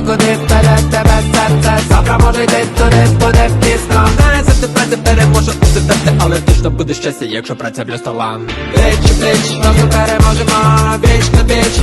куди, куди вперед тебе серце Запроводити туди буде пізно Не завжди праця переможе у сердеці, але точно буде щастя, якщо праця блюстала Пліч, пліч, разом переможемо, віч на віч